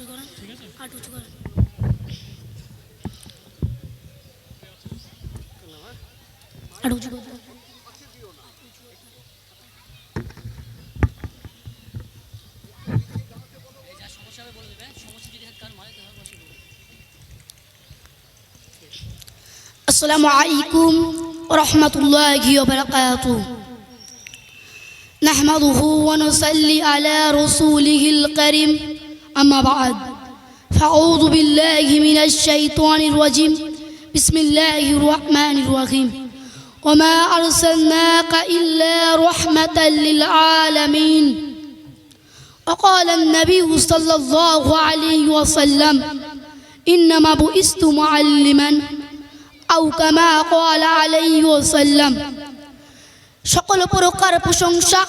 উঁচু করেন আট উঁচু করেন আট উঁচু করেন السلام عليكم ورحمة الله وبركاته نحمده ونصلي على رسوله الكريم أما بعد فأعوذ بالله من الشيطان الرجيم. بسم الله الرحمن الرحيم. وما أرسلناك إلا رحمة للعالمين. وقال النبي صلى الله عليه وسلم إنما بعثت معلما أو كما قال عليه وسلم. সকল প্রকার প্রশংসা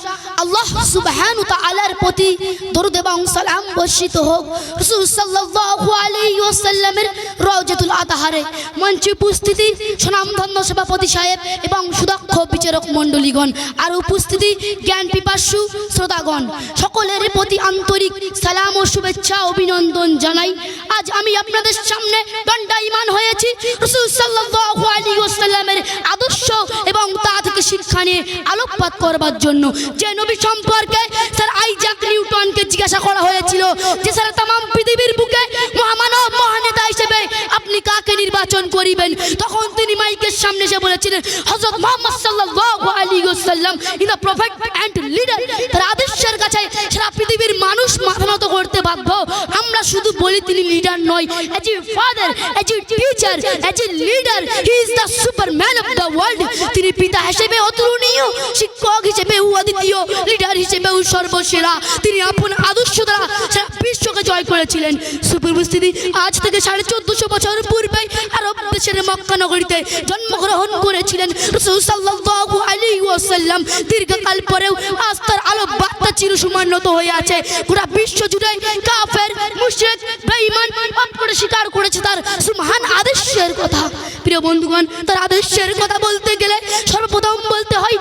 আল্লাহ সুবহানু তাআলার প্রতি দরুদ এবং সালাম বর্ষিত হোক। রাসূল সাল্লাল্লাহু আলাইহি ওয়াসাল্লামের রওজাতুল আতাহারে মঞ্চে উপস্থিতি সুনামধন্য সভাপতি সাহেব এবং সুদক্ষ বিচারক মণ্ডলীগণ আর উপস্থিতি জ্ঞান পিপাসু শ্রোতাগণ, সকলের প্রতি আন্তরিক সালাম ও শুভেচ্ছা অভিনন্দন জানাই। আজ আমি আপনাদের সামনে দণ্ডায়মান হয়েছি। রাসূল সাল্লাল্লাহু থেকে আলোকপাত করবার জন্য। যে নবী সম্পর্কে স্যার আইজাক নিউটনকে জিজ্ঞাসা করা হয়েছিল যে, স্যার তাম পৃথিবীর বুকে মহামানব, মহানেতা হিসেবে আপনি কাকে নির্বাচন করিবেন? তখন তিনি মাইকের সামনে এসে বলেছিলেন, হযরত মুহাম্মদ সাল্লাল্লাহু আলাইহি ওয়াসাল্লাম in the prophet and leader তার আদর্শের কাছে সারা পৃথিবীর মানুষ মাথা করতে বাধ্য। আমরা শুধু বলি তিনি লিডার নয় as a father as a teacher as a leader he is the superman of the world তিনি পিতা হিসেবে শিক্ষক হিসেবে ও অদ্বিতীয় লিডার হিসেবে ও সর্বসেরা। তিনি আপন আদর্শ দ্বারা সারা বিশ্বকে জয় করেছিলেন। সুপরিস্থিতি আজ থেকে সাড়ে চোদ্দশো বছর পূর্বে আরব দেশের মক্কা নগরীতে জন্মগ্রহণ করেছিলেন রাসূল দীর্ঘকাল পরেও আজ তার আলো বার্তা চিরসমান্নত হয়ে আছে। গোটা বিশ্ব জুড়ে কাফের, মুশরিক, বেঈমান করে স্বীকার করেছে তার সুমহান আদর্শের কথা। প্রিয় বন্ধুগণ, তার আদর্শের কথা বলতে গেলে সর্বপ্রথম বলতে হয়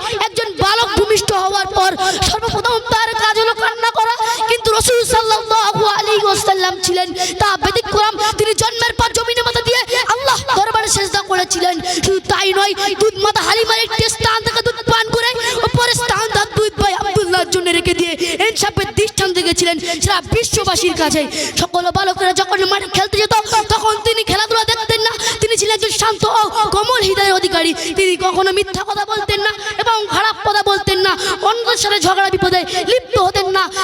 বিশ্ববাসীর কাছে। সকল বালকেরা যখন মাঠে খেলতে যেত, তখন তিনি খেলাধুলা দেখতেন না। তিনি ছিলেন একজন শান্ত ও কোমল হৃদয়ের অধিকারী। তিনি কখনো মিথ্যা কথা বলতেন না এবং খারাপ কথা বলতেন না। অন্যদের সাথে ঝগড়া বিপদে লিপ্ত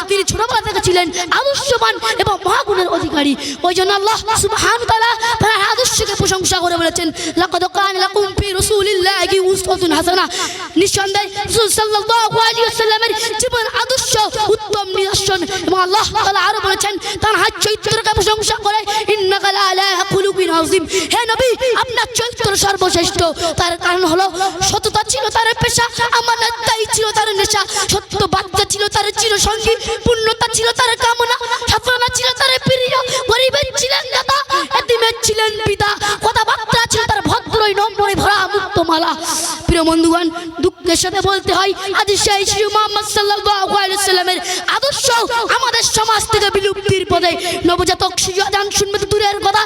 তিনি ছোটবেলা থেকে ছিলেন আদর্শবান এবং মহাগুণের অধিকারী। ওই জন্য আল্লাহ সুবহান তাআলা তার আদর্শকে প্রশংসা করে বলেছেন, লাকাদ কান লাকুম ফি রাসূলিল্লাহি উসওয়াতুন হাসানা। নিঃসন্দেহে রাসূল সাল্লাল্লাহু আলাইহি ওয়াসাল্লামের জীবন আদর্শ উত্তম নিদর্শন এবং আল্লাহ তাআলা আরও বলেছেন, তার হাত চরিত্রকে প্রশংসা করে, ইন্নাকা লাআলা খুলুকিন আযীম হে নবী, আপনার চরিত্র সর্বশ্রেষ্ঠ। তার কারণ হলো, সততা ছিল তার পেশা আমানতদায়ী ছিল তার নেশা। সত্য বার্তা ছিল তার চিরসঙ্গী, পূর্ণতা ছিল তার কামনা সাফলতা ছিল তার প্রিয়। গরিবের ছিলেন দাদা, এতিমের ছিলেন পিতা। কথাবার্তা ছিল তার ভদ্রই নম্বরে ভরা মুক্তমালা। প্রিয় বন্ধুগণ, দুঃখের সাথে বলতে হয়, আজ সেই শ্রী মোহাম্মদ সাল্লাল্লাহু আলাইহি সাল্লামের আদর্শ আমাদের সমাজ থেকে বিলুপ্তির পথে। নবজাতক শিশু আজান শুনবে তো দূরের কথা।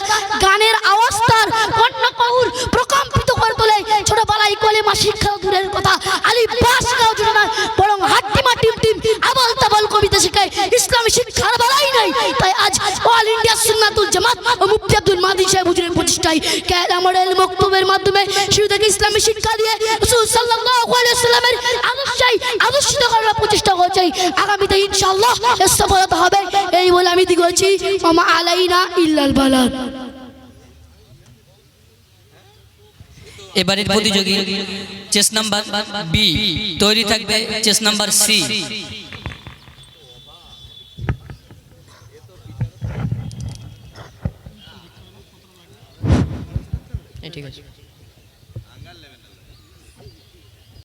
সুন্নাতুল জামাত ও মুফতি আব্দুল মাদি সাহেব হুজুরের প্রতিষ্ঠায়। কেলা মডেল মক্তবের মাধ্যমে শিশুদেরকে ইসলামী শিক্ষা দিয়ে রাসূল সাল্লাল্লাহু আলাইহি সাল্লামের আদর্শাই আদর্শিত করার প্রচেষ্টা করছে। আগামীতে ইনশাআল্লাহ সফলতা হবে। এই বলে আমি দিগছি মামা আলাইনা ইল্লাল বালাদ। এবারের প্রতিযোগী, চেস নাম্বার বি। তৈরি থাকবে চেস নাম্বার সি। ঠিক আছে।